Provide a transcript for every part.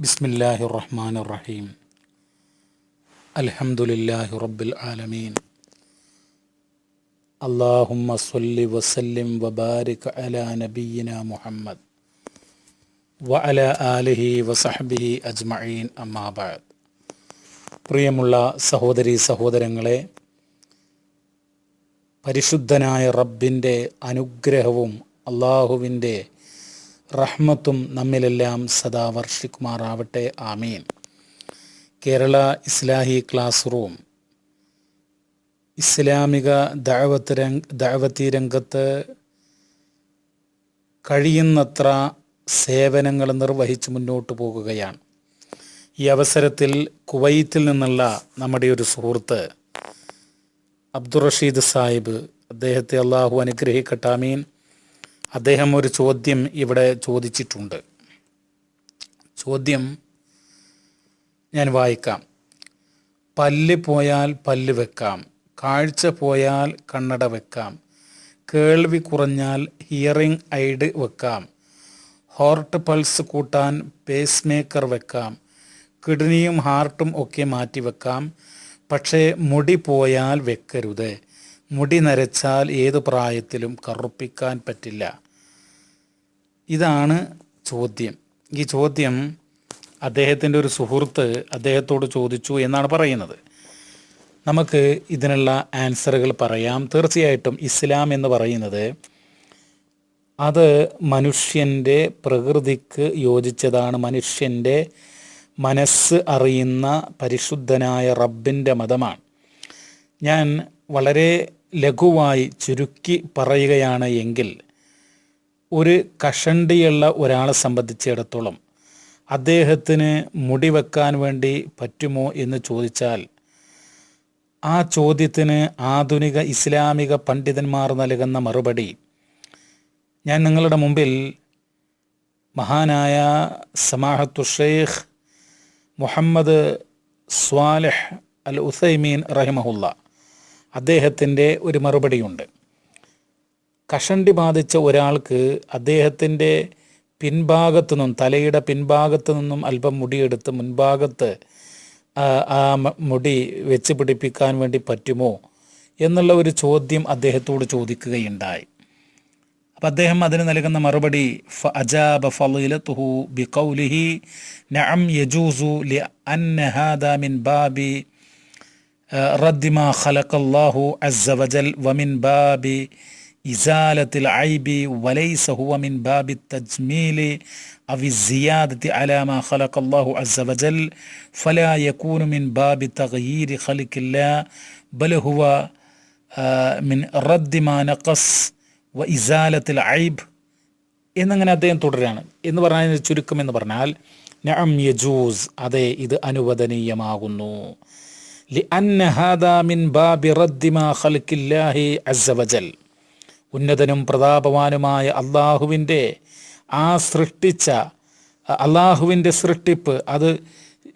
ബിസ്മില്ലാഹി റഹ്മാൻ റഹീം അൽഹംദുലില്ലാഹി റബ്ബിൽ ആലമീൻ. അള്ളാഹുമ്മ സല്ലി വസല്ലിം വബാരിക് അല നബീന മുഹമ്മദ് വഅല ആലിഹി വസഹബിഹി അജ്മഈൻ. അമ്മാബാദ് പ്രിയമുള്ള സഹോദരി സഹോദരങ്ങളെ പരിശുദ്ധനായ റബ്ബിന്റെ അനുഗ്രഹവും അള്ളാഹുവിന്റെ റഹ്മത്തും നമ്മിലെല്ലാം സദാ വർഷിക്കുമാറാവട്ടെ. ആമീൻ. Kerala Islahi class room. ഇസ്ലാമിക ദഴവത്ത് രംഗ ദഅവത്തി രംഗത്ത് കഴിയുന്നത്ര സേവനങ്ങൾ നിർവഹിച്ച് മുന്നോട്ട് പോകുകയാണ്. ഈ അവസരത്തിൽ കുവൈത്തിൽ നിന്നുള്ള നമ്മുടെ ഒരു സുഹൃത്ത് അബ്ദുറഷീദ് സാഹിബ് അദ്ദേഹത്തെ അള്ളാഹു അനുഗ്രഹിക്കട്ടെ. ആമീൻ. അദ്ദേഹം ഒരു ചോദ്യം ഇവിടെ ചോദിച്ചിട്ടുണ്ട്. ചോദ്യം ഞാൻ വായിക്കാം. പല്ല് പോയാൽ പല്ല് വെക്കാം. കാഴ്ച പോയാൽ കണ്ണട വെക്കാം. കേൾവി കുറഞ്ഞാൽ ഹിയറിംഗ് ഐഡ് വെക്കാം. ഹോർട്ട് പൾസ് കൂട്ടാൻ പേസ് മേക്കർ വെക്കാം കിഡ്നിയും ഹാർട്ടും ഒക്കെ മാറ്റി വെക്കാം പക്ഷേ മുടി പോയാൽ വെക്കരുത്. മുടി നരച്ചാൽ ഏത് പ്രായത്തിലും കറുപ്പിക്കാൻ പറ്റില്ല. ഇതാണ് ചോദ്യം. ഈ ചോദ്യം അദ്ദേഹത്തിന്റെ ഒരു സുഹൃത്ത് അദ്ദേഹത്തോട് ചോദിച്ചു എന്നാണ് പറയുന്നത്. നമുക്ക് ഇതിനുള്ള ആൻസറുകൾ പറയാം. തീർച്ചയായിട്ടും ഇസ്ലാം എന്ന് പറയുന്നത് അത് മനുഷ്യന്റെ പ്രകൃതിക്ക് യോജിച്ചതാണ്. മനുഷ്യന്റെ മനസ്സ് അറിയുന്ന പരിശുദ്ധനായ റബ്ബിന്റെ മതമാണ്. ഞാൻ വളരെ ലഘുവായി ചുരുക്കി പറയുകയാണ് എങ്കിൽ ഒരു കഷണ്ടിയുള്ള ഒരാളെ സംബന്ധിച്ചിടത്തോളം അദ്ദേഹത്തിന് മുടി വെക്കാൻ വേണ്ടി പറ്റുമോ എന്ന് ചോദിച്ചാൽ ആ ചോദ്യത്തിന് ആധുനിക ഇസ്ലാമിക പണ്ഡിതന്മാർ നൽകുന്ന മറുപടി ഞാൻ നിങ്ങളുടെ മുമ്പിൽ മഹാനായ സമാഹത്തു ഷെയ്ഖ് മുഹമ്മദ് സ്വാലിഹ് അൽ ഉസൈമീൻ റഹിമഹുല്ല അദ്ദേഹത്തിന്റെ ഒരു മറുപടിയുണ്ട്. കഷണ്ടി ബാധിച്ച ഒരാൾക്ക് അദ്ദേഹത്തിന്റെ പിൻഭാഗത്തു നിന്നും തലയുടെ പിൻഭാഗത്തു നിന്നും അല്പം മുടിയെടുത്ത് മുൻഭാഗത്ത് ആ മുടി വെച്ച് പിടിപ്പിക്കാൻ വേണ്ടി പറ്റുമോ എന്നുള്ള ഒരു ചോദ്യം അദ്ദേഹത്തോട് ചോദിക്കുകയുണ്ടായി. അപ്പം അദ്ദേഹം അതിന് നൽകുന്ന മറുപടി ഫ അജാബ ഫളിലത്തുഹു ബി കൗലിഹി നഅം യജൂസു ലി അൻ മിൻ ബാബി റദ്ദിമ ഖലഖല്ലാഹു അസ്സവജൽ വമിൻ ബാബി ഇസാലത്തിൽ ഐബി വലൈസഹു വമിൻ ബാബി തജ്മീലി അവി സിയാദത്തി അലാമ ഖലഖല്ലാഹു അസ്സവജൽ ഫലാ യകൂനു മിൻ ബാബി തഗ്യീരി ഖൽഖില്ല ബൽ ഹുവ മിൻ റദ്ദി മാ നഖസ് വ ഇസാലത്തിൽ ഐബ് എന്നങ്ങനെ അദ്ദേഹം തുടരാണ്. എന്ന് പറഞ്ഞാൽ ചുരുക്കം എന്ന് പറഞ്ഞാൽ നഅം യജൂസ് അതെ ഇത് അനുവദനീയമാകുന്നു. ഉന്നതനും പ്രതാപവാനുമായ അള്ളാഹുവിന്റെ ആ സൃഷ്ടിച്ച അള്ളാഹുവിന്റെ സൃഷ്ടിപ്പ് അത്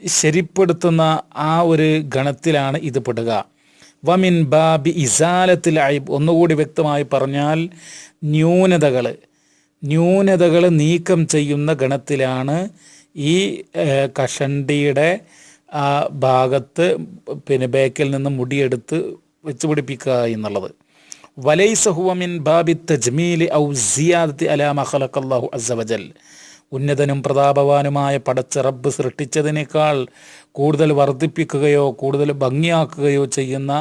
ശരിപ്പെടുത്തുന്ന ആ ഒരു ഗണത്തിലാണ് ഇത് പെടുക. വമിൻ ബാബി ഇസാലത്തിൽ ഐബ് ഒന്നുകൂടി വ്യക്തമായി പറഞ്ഞാൽ ന്യൂനതകൾ ന്യൂനതകൾ നീക്കം ചെയ്യുന്ന ഗണത്തിലാണ് ഈ കഷണ്ടിയുടെ ആ ഭാഗത്ത് പിന്നെ ബേക്കിൽ നിന്ന് മുടിയെടുത്ത് വെച്ച് പിടിപ്പിക്കുക എന്നുള്ളത്. വലൈസഹുവമിൻ ബാബി തജ്മീലി ഔ സിയാദത്തി അലാ ഖലഖല്ലാഹു അസവജൽ ഉന്നതനും പ്രതാപവാനുമായ പടച്ച റബ്ബ് സൃഷ്ടിച്ചതിനേക്കാൾ കൂടുതൽ വർദ്ധിപ്പിക്കുകയോ കൂടുതൽ ഭംഗിയാക്കുകയോ ചെയ്യുന്ന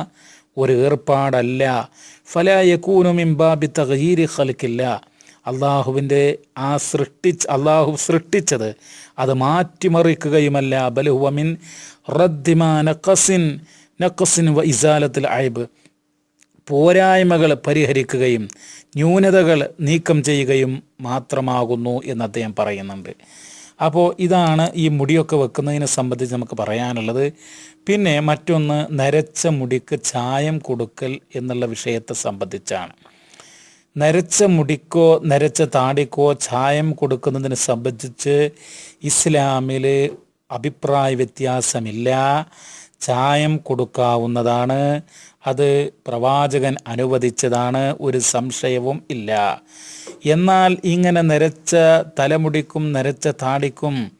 ഒരു ഏർപ്പാടല്ല. ഫല യക്കൂനും ഇംബാബി തഗീരി ഖലക്കില്ല അള്ളാഹുവിന്റെ ആ സൃഷ്ടിച്ച് അള്ളാഹു സൃഷ്ടിച്ചത് അത് മാറ്റിമറിക്കുകയുമല്ല. ബലഹുവമിൻ റദ്ദിമാ നഖസിൻ നഖസിൻ വ ഇസാലത്തിൽ അയബ്. പോരായ്മകൾ പരിഹരിക്കുകയും ന്യൂനതകൾ നീക്കം ചെയ്യുകയും മാത്രമാകുന്നു എന്ന് അദ്ദേഹം പറയുന്നുണ്ട്. അപ്പോൾ ഇതാണ് ഈ മുടിയൊക്കെ വെക്കുന്നതിനെ സംബന്ധിച്ച് നമുക്ക് പറയാനുള്ളത്. പിന്നെ മറ്റൊന്ന് നരച്ച മുടിക്ക് ചായം കൊടുക്കൽ എന്നുള്ള വിഷയത്തെ സംബന്ധിച്ചാണ്. നരച്ച മുടിക്കോ നരച്ച താടിക്കോ ചായം കൊടുക്കുന്നതിനെ സംബന്ധിച്ച് ഇസ്ലാമിൽ അഭിപ്രായ വ്യത്യാസമില്ല. ചായം കൊടുക്കാവുന്നതാണ്. അത് പ്രവാചകൻ അനുവദിച്ചതാണ്. ഒരു സംശയവും ഇല്ല. എന്നാൽ ഇങ്ങനെ നരച്ച തലമുടിക്കും നരച്ച താടിക്കും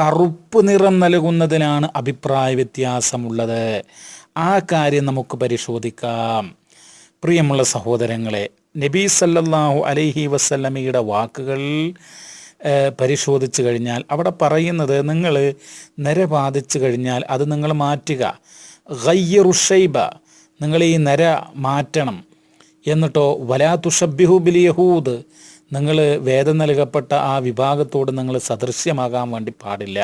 കറുപ്പ് നിറം നൽകുന്നതിനാണ് അഭിപ്രായ വ്യത്യാസമുള്ളത്. ആ കാര്യം നമുക്ക് പരിശോധിക്കാം. പ്രിയമുള്ള സഹോദരങ്ങളെ നബി സല്ലല്ലാഹു അലൈഹി വസല്ലമയുടെ വാക്കുകൾ പരിശോധിച്ച് കഴിഞ്ഞാൽ അവിടെ പറയുന്നത് നിങ്ങൾ നര ബാധിച്ചു കഴിഞ്ഞാൽ അത് നിങ്ങൾ മാറ്റുക. ഗയ്യറുഷൈബ നിങ്ങൾ ഈ നര മാറ്റണം. എന്നിട്ടോ വലാ തുഷബിഹു ബിൽ യഹൂദ് നിങ്ങൾ വേദം നൽകപ്പെട്ട ആ വിഭാഗത്തോട് നിങ്ങൾ സദൃശ്യമാകാൻ വേണ്ടി പാടില്ല.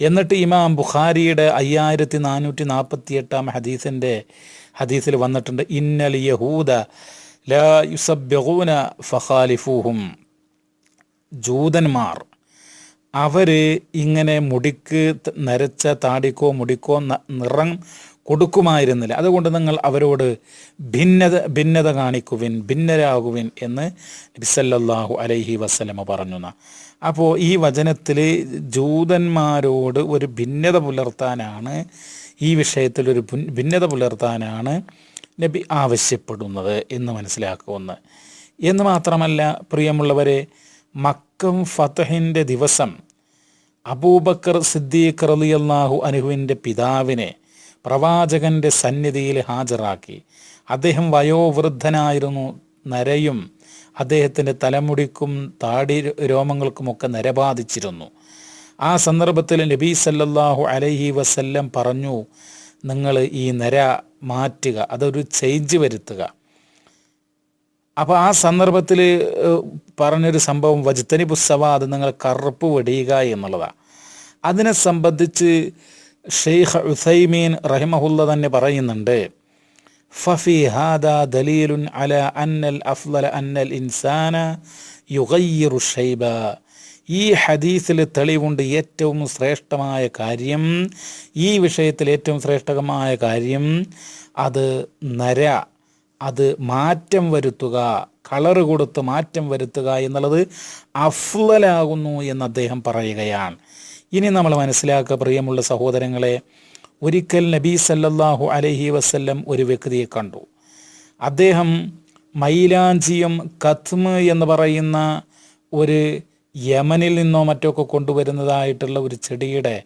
എന്നിട്ട് ഇമാം ബുഖാരിയുടെ അയ്യായിരത്തി നാനൂറ്റി നാൽപ്പത്തി എട്ടാം ഹദീസിന്റെ ഹദീസിൽ വന്നിട്ടുണ്ട് ഇന്നൽ യഹൂദ ലാ ഫഖാലിഫൂഹും ജൂതന്മാർ അവർ ഇങ്ങനെ മുടിക്ക് നരച്ച താടിക്കോ മുടിക്കോ നിറം കൊടുക്കുമായിരുന്നില്ല അതുകൊണ്ട് നിങ്ങൾ അവരോട് ഭിന്നത ഭിന്നത കാണിക്കുവിൻ ഭിന്നരാകുവിൻ എന്ന് നബിസല്ലാഹു അലൈഹി വസ്ലമ പറഞ്ഞു. അപ്പോൾ ഈ വചനത്തിൽ ജൂതന്മാരോട് ഒരു ഭിന്നത പുലർത്താനാണ് ഈ വിഷയത്തിൽ ഒരു ഭിന്നത പുലർത്താനാണ് നബി ആവശ്യപ്പെടുന്നത് എന്ന് മനസ്സിലാക്കുമെന്ന്. എന്ന് മാത്രമല്ല പ്രിയമുള്ളവരെ മക്കം ഫതഹിന്റെ ദിവസം അബൂബക്കർ സിദ്ദീഖ് റളിയല്ലാഹു അനുഹുവിന്റെ പിതാവിനെ പ്രവാചകന്റെ സന്നിധിയിൽ ഹാജരാക്കി. അദ്ദേഹം വയോവൃദ്ധനായിരുന്നു. നരയും അദ്ദേഹത്തിന്റെ തലമുടിക്കും താടി രോമങ്ങൾക്കുമൊക്കെ നരബാധിച്ചിരുന്നു. ആ സന്ദർഭത്തിൽ നബി സല്ലല്ലാഹു അലൈഹി വസല്ലം പറഞ്ഞു നിങ്ങൾ ഈ നിര മാറ്റുക അതൊരു ചേഞ്ച് വരുത്തുക. അപ്പോൾ ആ സന്ദർഭത്തിൽ പറഞ്ഞൊരു സംഭവം വജുത്തനി പുസ്തവ അത് നിങ്ങൾ കറുപ്പ് വെടിയുക എന്നുള്ളതാണ് അതിനെ സംബന്ധിച്ച് ഷെയ്ഖ് ഉസൈമീൻ റഹിമഹുല്ല തന്നെ പറയുന്നുണ്ട് ഫഫി ഹാദ ദലീലുൻ അല അന്നൽ അഫ്ലൽ അന്നൽ ഇൻസാന യുഗയ്യറു ഷൈബ. ഈ ഹദീസിൽ തെളിവുണ്ട്. ഏറ്റവും ശ്രേഷ്ഠമായ കാര്യം ഈ വിഷയത്തിൽ ഏറ്റവും ശ്രേഷ്ഠമായ കാര്യം അത് നര അത് മാറ്റം വരുത്തുക കളറ് കൊടുത്ത് മാറ്റം വരുത്തുക എന്നുള്ളത് അഫ്ലലാകുന്നു എന്ന് അദ്ദേഹം പറയുകയാണ്. ഇനി നമ്മൾ മനസ്സിലാക്കുക പ്രിയമുള്ള സഹോദരങ്ങളെ ഒരിക്കൽ നബി സല്ലല്ലാഹു അലഹി വസ്ല്ലം ഒരു വ്യക്തിയെ കണ്ടു. അദ്ദേഹം മൈലാഞ്ചിയം കത്മ് എന്ന് പറയുന്ന ഒരു യമനിൽ നിന്നോ മറ്റോ ഒക്കെ കൊണ്ടുവരുന്നതായിട്ടുള്ള ഒരു ചെടിയുടെ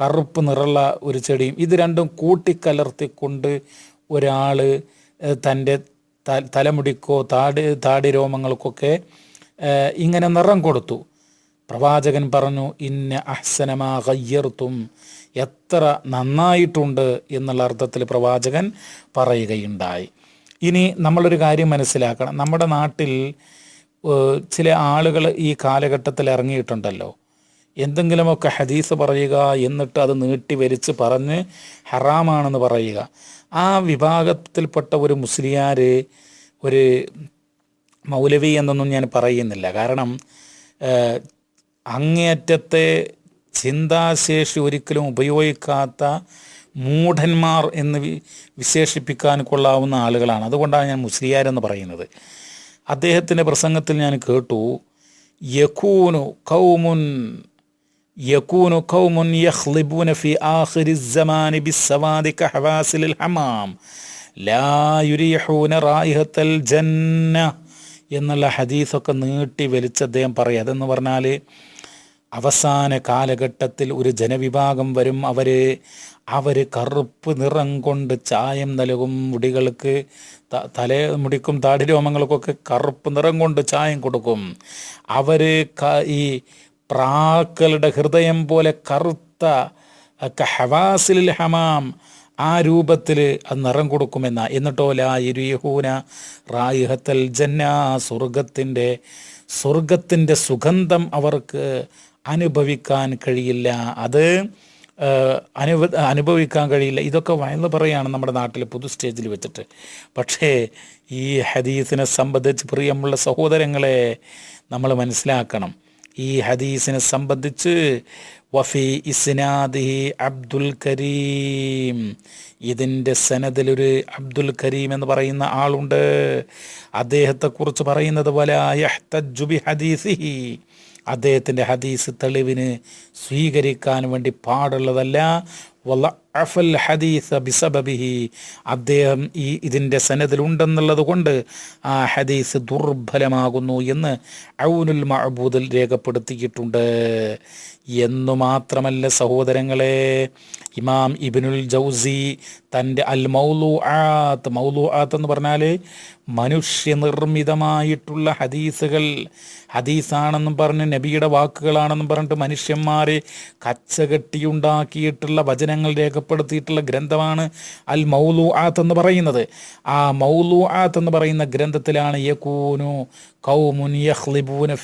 കറുപ്പ് നിറമുള്ള ഒരു ചെടിയും ഇത് രണ്ടും കൂട്ടിക്കലർത്തിക്കൊണ്ട് ഒരാൾ തന്റെ തലമുടിക്കോ താടി താടി രോമങ്ങൾക്കൊക്കെ ഇങ്ങനെ നിറം കൊടുത്തു. പ്രവാചകൻ പറഞ്ഞു ഇന്ന അഹ്സനമാ കയ്യർത്തും എത്ര നന്നായിട്ടുണ്ട് എന്നുള്ള അർത്ഥത്തിൽ പ്രവാചകൻ പറയുകയുണ്ടായി. ഇനി നമ്മളൊരു കാര്യം മനസ്സിലാക്കണം. നമ്മുടെ നാട്ടിൽ ചില ആളുകൾ ഈ കാലഘട്ടത്തിൽ ഇറങ്ങിയിട്ടുണ്ടല്ലോ. എന്തെങ്കിലുമൊക്കെ ഹദീസ് പറയുക എന്നിട്ട് അത് നീട്ടി വലിച്ച് പറഞ്ഞ് ഹറാമാണെന്ന് പറയുക. ആ വിഭാഗത്തിൽപ്പെട്ട ഒരു മുസ്ലിയാർ ഒരു മൗലവി എന്നൊന്നും ഞാൻ പറയുന്നില്ല. കാരണം അങ്ങേയറ്റത്തെ ചിന്താശേഷി ഒരിക്കലും ഉപയോഗിക്കാത്ത മൂഢന്മാർ എന്ന് വിശേഷിപ്പിക്കാൻ കൊള്ളാവുന്ന ആളുകളാണ്. അതുകൊണ്ടാണ് ഞാൻ മുസ്ലിയാരെന്ന് പറയുന്നത്. അദ്ദേഹത്തിന്റെ പ്രസംഗത്തിൽ ഞാൻ കേട്ടു യഖൂനു കൗമുൻ യഖൂനു കൗമുൻ യഹ്ലിബുന ഫി ആഖിരി സമാനി ബിസ്സവാദി കഹവാസിലിൽ ഹമാം ലാ യുരിഹൂന റായിഹത്തൽ ജന്ന എന്നുള്ള ഹദീസൊക്കെ നീട്ടി വലിച്ച് അദ്ദേഹം പറയും. അതെന്ന് പറഞ്ഞാൽ അവസാന കാലഘട്ടത്തിൽ ഒരു ജനവിഭാഗം വരും അവർ അവർ കറുപ്പ് നിറം കൊണ്ട് ചായം നൽകും മുടികൾക്ക് തലേ മുടിക്കും താടി രോമങ്ങൾക്കൊക്കെ കറുപ്പ് നിറം കൊണ്ട് ചായം കൊടുക്കും. അവർ ഈ പ്രാക്കളുടെ ഹൃദയം പോലെ കറുത്ത ഹവാസിൽ ഹമാം ആ രൂപത്തിൽ അത് നിറം കൊടുക്കുമെന്ന. എന്നിട്ടോ ലാ ഇരുഹൂന റായിഹത്തൽ ജന്ന സ്വർഗത്തിന്റെ സ്വർഗത്തിന്റെ സുഗന്ധം അവർക്ക് അനുഭവിക്കാൻ കഴിയില്ല. അത് അനുഭ അനുഭവിക്കാൻ കഴിയില്ല. ഇതൊക്കെ വയന്ന് പറയാണ് നമ്മുടെ നാട്ടിൽ പൊതു സ്റ്റേജിൽ വെച്ചിട്ട്. പക്ഷേ ഈ ഹദീസിനെ സംബന്ധിച്ച് പ്രിയമുള്ള സഹോദരങ്ങളെ നമ്മൾ മനസ്സിലാക്കണം. ഈ ഹദീസിനെ സംബന്ധിച്ച് വഫി ഇസ്നാദി അബ്ദുൽ കരീം. ഇതിന്റെ സനദിലൊരു അബ്ദുൽ കരീം എന്ന് പറയുന്ന ആളുണ്ട്. അദ്ദേഹത്തെക്കുറിച്ച് പറയുന്നത് പോലെ ഹദീസിഹി. അദ്ദേഹത്തിന്റെ ഹദീസ് തെളിവിന് സ്വീകരിക്കാൻ വേണ്ടി പാടുള്ളതല്ല. വല്ല അഫൽ ഹദീസ് ബിസബബിഹി. അദ്ദേഹം ഈ ഇതിന്റെ സനദിലുണ്ടെന്നുള്ളത് കൊണ്ട് ആ ഹദീസ് ദുർബലമാകുന്നു എന്ന് ഔനുൽ മഅബൂദിൽ രേഖപ്പെടുത്തിയിട്ടുണ്ട്. എന്നു മാത്രമല്ല സഹോദരങ്ങളെ ഇമാം ഇബിനുൽ ജൗസി തന്റെ അൽ മൗലു ആത്ത് മൗലു ആത്ത് എന്ന് പറഞ്ഞാൽ മനുഷ്യനിർമ്മിതമായിട്ടുള്ള ഹദീസുകൾ. ഹദീസാണെന്നും പറഞ്ഞ് നബിയുടെ വാക്കുകളാണെന്നും പറഞ്ഞിട്ട് മനുഷ്യന്മാരെ കച്ചകെട്ടിയുണ്ടാക്കിയിട്ടുള്ള വചനങ്ങൾ രേഖപ്പെടുത്തിയിട്ടുള്ള ഗ്രന്ഥമാണ് അൽ മൗലു ആത്ത് എന്ന് പറയുന്നത്. ആ മൗലു ആത്ത് എന്ന് പറയുന്ന ഗ്രന്ഥത്തിലാണ് യകൂനു കൗമുൻ യഖ്ലിബൂന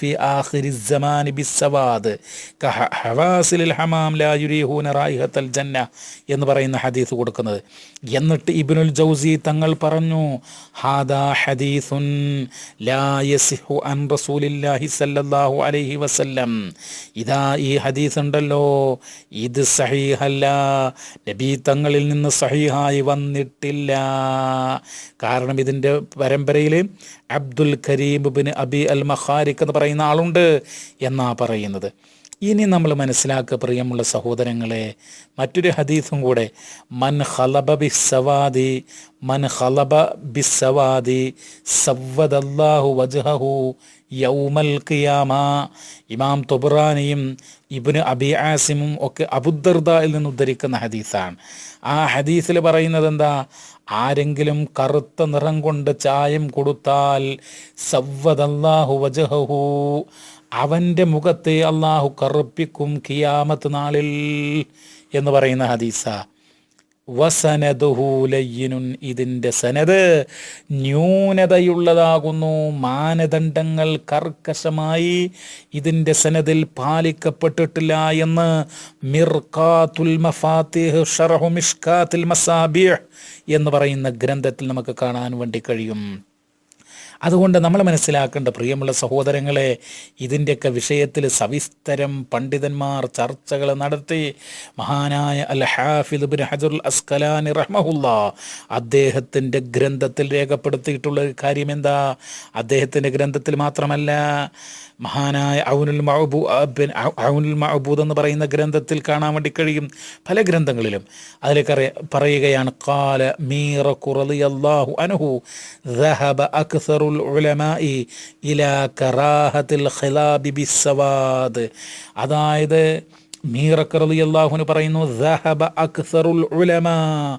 ഹമാം ലാ ജന്ന എന്ന് പറയുന്ന ഹദീസ് കൊടുക്കുന്നത്. എന്നിട്ട് ഇബ്നുൽ ജൗസി തങ്ങൾ പറഞ്ഞു ഹാദാ ഹദീസുൻ ലാ യസിഹു അൻ റസൂലില്ലാഹി സല്ലല്ലാഹു അലൈഹി വസല്ലം. ഇതാ ഈ ഹദീസ് ഉണ്ടല്ലോ. ഇത് സഹീഹല്ല. നബി തങ്ങളിൽ നിന്ന് സഹീഹായി വന്നിട്ടില്ല. കാരണം ഇതിന്റെ പരമ്പരയിൽ Abdul Karim bin Abi al Makhariq എന്ന് പറയുന്ന ആളുണ്ട് എന്നാ പറയുന്നത്. ഇനി നമ്മൾ മനസ്സിലാക്കുക പ്രിയമുള്ള സഹോദരങ്ങളെ മറ്റൊരു ഹദീസും കൂടെ മൻ ഹലബ ബി സവാദി മൻ ഹലബ ഖലബ ബിസ്സവാദി സവ്വദല്ലാഹു വജ്ഹഹു യൗമൽ ഖിയാമ. ഇമാം തൊബുറാനിയും ഇബിന് അബി ആസിമും ഒക്കെ അബുദർദയിൽ നിന്ന് ഉദ്ധരിക്കുന്ന ഹദീസാണ്. ആ ഹദീസിൽ പറയുന്നത് എന്താ? ആരെങ്കിലും കറുത്ത നിറം കൊണ്ട് ചായം കൊടുത്താൽ സവ്വതല്ലാഹു വജഹു അവന്റെ മുഖത്തെ അള്ളാഹു കറുപ്പിക്കും കിയാമത്ത് നാളിൽ എന്ന് പറയുന്ന ഹദീസ. വസനദുഹൂലയ്യനുൻ ഇതിന്റെ സനത് ന്യൂനതയുള്ളതാകുന്നു. മാനദണ്ഡങ്ങൾ കർക്കശമായി. ഇതിന്റെ സനതിൽ പാലിക്കപ്പെട്ടിട്ടില്ല എന്ന് മിർഖാത്തുൽ മഫാത്തിഹ് ഷറഹു മിഷ്കാത്തുൽ മസാബിഹ് എന്ന് പറയുന്ന ഗ്രന്ഥത്തിൽ നമുക്ക് കാണാൻ വേണ്ടി കഴിയും. അതുകൊണ്ട് നമ്മൾ മനസ്സിലാക്കേണ്ട പ്രിയമുള്ള സഹോദരങ്ങളെ ഇതിന്റെയൊക്കെ വിഷയത്തിൽ സവിസ്തരം പണ്ഡിതന്മാർ ചർച്ചകൾ നടത്തി. മഹാനായ അൽ ഹാഫിദ് ബിൻ ഹജുൽ അസ്കലാനി റഹ്മഹുല്ല അദ്ദേഹത്തിന്റെ ഗ്രന്ഥത്തിൽ രേഖപ്പെടുത്തിയിട്ടുള്ള കാര്യം എന്താ അദ്ദേഹത്തിന്റെ ഗ്രന്ഥത്തിൽ മാത്രമല്ല മഹാനായ ഔനുൽ മഅബൂ ബിൻ ഔനുൽ മഅബൂദ് എന്ന് പറയുന്ന ഗ്രന്ഥത്തിൽ കാണാൻ വേണ്ടി കഴിയും പല ഗ്രന്ഥങ്ങളിലും അതിലേക്ക് അറിയ പറയുകയാണ് കാല മീറ റളിയല്ലാഹു അൻഹു ذهب أكثر العلماء إلى كراهة الخلاب بالسواد അതായത് മീറക്ക് റളിയല്ലാഹുവിന് പറയുന്നു ذهب أكثر العلماء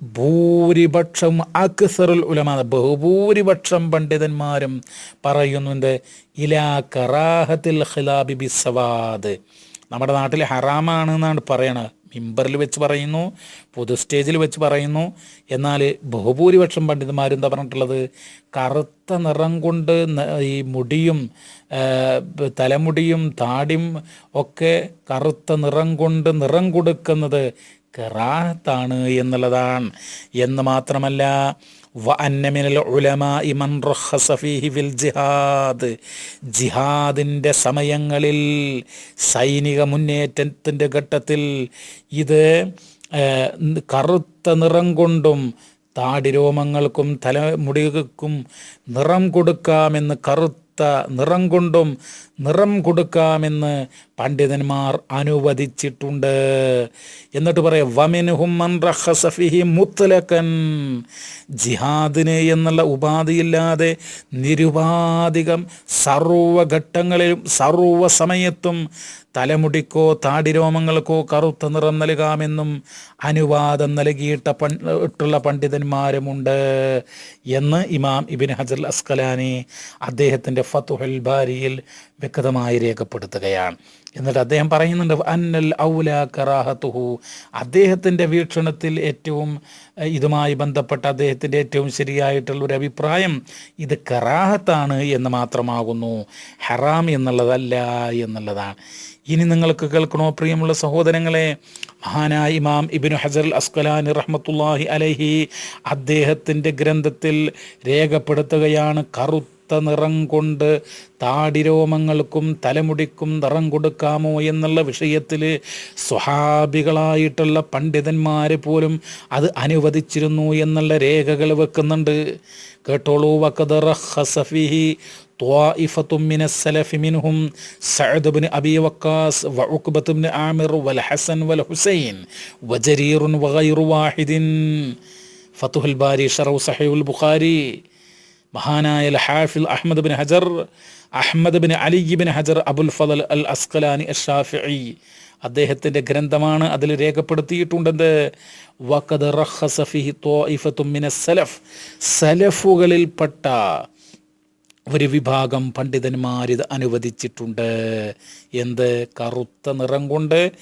ഭൂരിപക്ഷം അക്സറുൽ ഉലമ ബഹുഭൂരിപക്ഷം പണ്ഡിതന്മാരും പറയുന്നുണ്ട് ഇലാ കറാഹത്തിൽ ഖിലാബി ബിസവാദ് നമ്മുടെ നാട്ടിൽ ഹറാമാണ് എന്നാണ് പറയണത്. മിമ്പറിൽ വെച്ച് പറയുന്നു പൊതു സ്റ്റേജിൽ വെച്ച് പറയുന്നു. എന്നാൽ ബഹുഭൂരിപക്ഷം പണ്ഡിതന്മാരും എന്താ പറഞ്ഞിട്ടുള്ളത്? കറുത്ത നിറം കൊണ്ട് ഈ മുടിയും തലമുടിയും താടിയും ഒക്കെ കറുത്ത നിറം കൊണ്ട് നിറം കൊടുക്കുന്നത് കറാഹത്താണ് എന്നുള്ളതാണ്. എന്ന് മാത്രമല്ല ജിഹാദ്. ജിഹാദിന്റെ സമയങ്ങളിൽ സൈനിക മുന്നേറ്റത്തിന്റെ ഘട്ടത്തിൽ ഇത് കറുത്ത നിറം കൊണ്ടും താടിരോമങ്ങൾക്കും തലമുടികൾക്കും നിറം കൊടുക്കാമെന്ന് കറുത്ത നിറം കൊണ്ടും നിറം കൊടുക്കാമെന്ന് പണ്ഡിതന്മാർ അനുവദിച്ചിട്ടുണ്ട്. എന്നിട്ട് പറയാം ജിഹാദിന് എന്നുള്ള ഉപാധിയില്ലാതെ നിരുപാധികം സർവഘട്ടങ്ങളിലും സർവ സമയത്തും തലമുടിക്കോ താടിരോമങ്ങൾക്കോ കറുത്ത നിറം നൽകാമെന്നും അനുവാദം നൽകിയിട്ട പൺ ഇട്ടുള്ള പണ്ഡിതന്മാരുമുണ്ട് എന്ന് ഇമാം ഇബിൻ ഹജർ അസ്കലാനി അദ്ദേഹത്തിന്റെ ഫത്തുഹൽ ബാരിയിൽ വ്യക്തമായി രേഖപ്പെടുത്തുകയാണ്. എന്നിട്ട് അദ്ദേഹം പറയുന്നുണ്ട് അന്നൽ ഔല കറാഹത്തുഹു. അദ്ദേഹത്തിന്റെ വീക്ഷണത്തിൽ ഏറ്റവും ഇതുമായി ബന്ധപ്പെട്ട അദ്ദേഹത്തിന്റെ ഏറ്റവും ശരിയായിട്ടുള്ള ഒരു അഭിപ്രായം ഇത് കറാഹത്താണ് എന്ന് മാത്രമാകുന്നു. ഹറാം എന്നുള്ളതല്ല എന്നുള്ളതാണ്. ഇനി നിങ്ങൾക്ക് കേൾക്കണോ പ്രിയമുള്ള സഹോദരങ്ങളെ? മഹാനായ ഇമാം ഇബിനു ഹജർ അസ്കലാനി റഹ്മത്തുല്ലാഹി അലഹി അദ്ദേഹത്തിന്റെ ഗ്രന്ഥത്തിൽ രേഖപ്പെടുത്തുകയാണ് കറുത്ത നിറം കൊണ്ട് താടിരോമങ്ങൾക്കും തലമുടിക്കും നിറം കൊടുക്കാമോ എന്നുള്ള വിഷയത്തിൽ സ്വഹാബികളായിട്ടുള്ള പണ്ഡിതന്മാർ പോലും അത് അനുവദിച്ചിരുന്നു എന്നുള്ള രേഖകൾ വെക്കുന്നുണ്ട് കേട്ടോളൂ വക്കത് റഖസ ഫിഹി طائفة من السلف منهم سعد بن أبي وقاص وعقبة بن عامر والحسن والحسين وجرير وغير واحد فتح الباري شرح صحيح البخاري മഹാനായ ഹാഫിൽ Ahmad bin Hajar Ahmad bin Ali bin Hajar Abul Fadl al Asqalani Ashafi അദ്ദേഹത്തിന്റെ ഗ്രന്ഥമാണ് അതിൽ രേഖപ്പെടുത്തിയിട്ടുണ്ടെന്ന്. വഖദ് റഖസ ഫിഹി ത്വായിഫത്തും മിന സലഫ്. സലഫുകളിൽപ്പെട്ട ഒരു വിഭാഗം പണ്ഡിതന്മാരിത് അനുവദിച്ചിട്ടുണ്ട്. എന്ത്? കറുത്ത നിറം കൊണ്ട്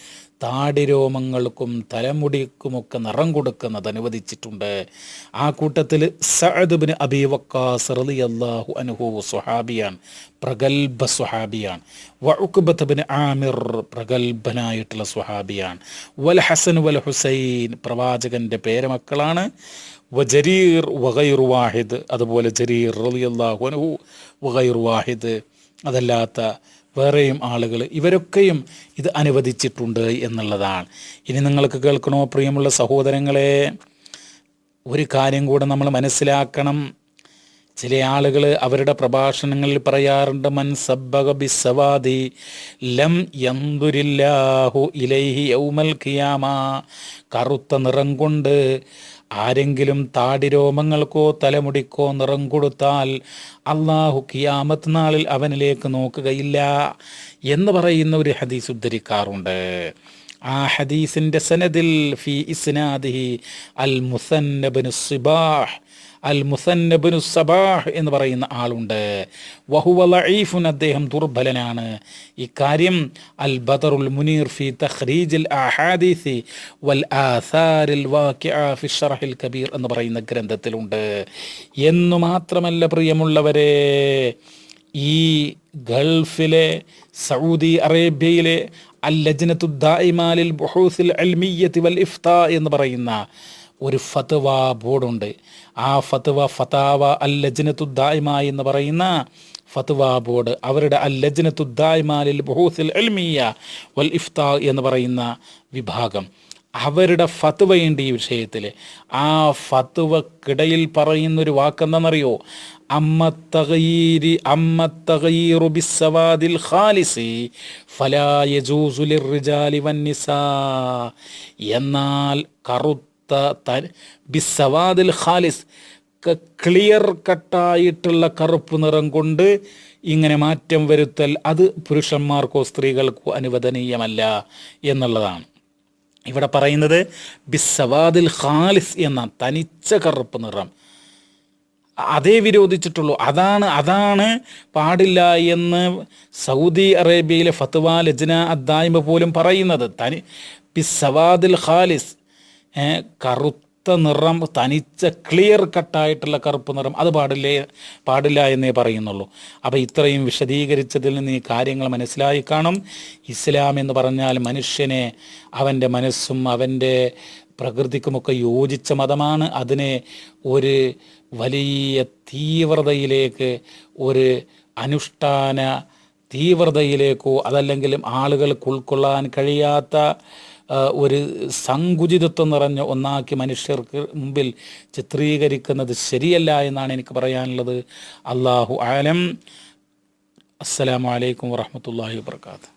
താടിരോമങ്ങൾക്കും തലമുടിക്കുമൊക്കെ നിറം കൊടുക്കുന്നത് അനുവദിച്ചിട്ടുണ്ട്. ആ കൂട്ടത്തിൽ സഅദ്ബിന് അബി വക്കാസ് റളിയല്ലാഹു അൻഹു സ്വഹാബിയാണ് പ്രഗത്ഭ സ്വഹാബിയാണ്. വഉക്ബത്ത് ബിൻ ആമിർ പ്രഗത്ഭനായിട്ടുള്ള സ്വഹാബിയാണ്. വൽ ഹസൻ വൽ ഹുസൈൻ പ്രവാചകന്റെ പേരമക്കളാണ്. വജരീർ വഗൈർ വാഹിദ്. അതുപോലെ ജരീർ റളിയല്ലാഹു അൻഹു വഗൈർ വാഹിദ്. അതല്ലാത്ത വേറെയും ആളുകൾ ഇവരൊക്കെയും ഇത് അനുവദിച്ചിട്ടുണ്ട് എന്നുള്ളതാണ്. ഇനി നിങ്ങൾക്ക് കേൾക്കണോ പ്രിയമുള്ള സഹോദരങ്ങളെ? ഒരു കാര്യം കൂടെ നമ്മൾ മനസ്സിലാക്കണം. ചില ആളുകൾ അവരുടെ പ്രഭാഷണങ്ങളിൽ പറയാറുണ്ട് മൻ സബ്ബക ബിസവാദി ലം യന്തുരില്ലാഹു ഇലൈഹി യൗമൽ ഖിയാമ. കറുത്ത നിറം കൊണ്ട് ആരെങ്കിലും താടിരോമങ്ങൾക്കോ തലമുടിക്കോ നിറം കൊടുത്താൽ അള്ളാഹു കിയാമത്ത് നാളിൽ അവനിലേക്ക് നോക്കുകയില്ല എന്ന് പറയുന്ന ഒരു ഹദീസ് ഉദ്ധരിക്കാറുണ്ട്. ആ ഹദീസിന്റെ സനദിൽ ഫി ഇസ്നാദിഹി അൽ മുസന്നബ്നു സിബാഹ് അൽ മുസന്നബിനു സബാഹ് എന്ന് പറയുന്ന ആളുണ്ട്. വഹുവ ലഈഫുൻ അദ്ദേഹം ദുർബലനാണ്. ഇക്കാര്യം അൽ ബദറുൽ മുനീർ ഫി തഖ്രീജിൽ അഹാദീസി വൽ ആസാരിൽ വാഖിഅ ഫി ഷറഹിൽ കബീർ എന്ന് പറയുന്ന ഗ്രന്ഥത്തിലുണ്ട്. എന്നു മാത്രമല്ല പ്രിയമുള്ളവരെ ഈ ഗൾഫിലെ സൗദി അറേബ്യയിലെ അൽ വൽ എന്ന് പറയുന്ന ഒരു ഫത്വ ബോർഡുണ്ട്. ആ ഫത്വ ഫതാവ അൽ ലജ്നത്തു ദായിമ എന്ന് പറയുന്ന ഫത്വ ബോർഡ്. അവരുടെ അൽ ലജ്നത്തു ദായിമാലിൽ ബുഹൂസിൽ അൽമിയ വൽ ഇഫ്താ എന്ന് പറയുന്ന വിഭാഗം. അവരുടെ ഫത്വയുണ്ട് ഈ വിഷയത്തിൽ ആ ഫത്വക്കിടയിൽ പറയുന്നൊരു വാക്കെന്താണെന്നറിയോ? അമ്മ അമ്മ ബിസ്സവാദിൽ ഖാലിസി വന്നിസാ. എന്നാൽ കറുത്ത ബിസ്സവാദിൽ ഖാലിസ് ക്ലിയർ കട്ടായിട്ടുള്ള കറുപ്പ് നിറം കൊണ്ട് ഇങ്ങനെ മാറ്റം വരുത്തൽ അത് പുരുഷന്മാർക്കോ സ്ത്രീകൾക്കോ അനുവദനീയമല്ല എന്നുള്ളതാണ്. ഇവിടെ പറയുന്നത് ബിസവാദിൽ ഖാലിസ് എന്ന തനിച്ച കറുപ്പ് നിറം. അതേ വിരോധിച്ചിട്ടുള്ളൂ. അതാണ് അതാണ് പാടില്ല എന്ന് സൗദി അറേബ്യയിലെ ഫത്വ ലജ്ന അദ്ദായ്മ പോലും പറയുന്നത്. തനി ബിസവാദിൽ ഖാലിസ് കറുത്ത നിറം തനിച്ച ക്ലിയർ കട്ടായിട്ടുള്ള കറുപ്പ് നിറം അത് പാടില്ലേ പാടില്ല എന്നേ പറയുന്നുള്ളൂ. അപ്പോൾ ഇത്രയും വിശദീകരിച്ചതിൽ നിന്ന് ഈ കാര്യങ്ങൾ മനസ്സിലായി കാണും. ഇസ്ലാം എന്ന് പറഞ്ഞാൽ മനുഷ്യനെ അവന്റെ മനസ്സും അവന്റെ പ്രകൃതിക്കുമൊക്കെ യോജിച്ച മതമാണ്. അതിനെ ഒരു വലിയ തീവ്രതയിലേക്ക് ഒരു അനുഷ്ഠാന തീവ്രതയിലേക്കോ അതല്ലെങ്കിലും ആളുകൾക്ക് ഉൾക്കൊള്ളാൻ കഴിയാത്ത ഒരു സങ്കുചിതത്വം നിറഞ്ഞ ഒന്നാക്കി മനുഷ്യർക്ക് മുമ്പിൽ ചിത്രീകരിക്കുന്നത് ശരിയല്ല എന്നാണ് എനിക്ക് പറയാനുള്ളത്. അള്ളാഹു ആലം. അസ്സലാമലൈക്കും വാഹമത്തല്ലാഹി വാത്തു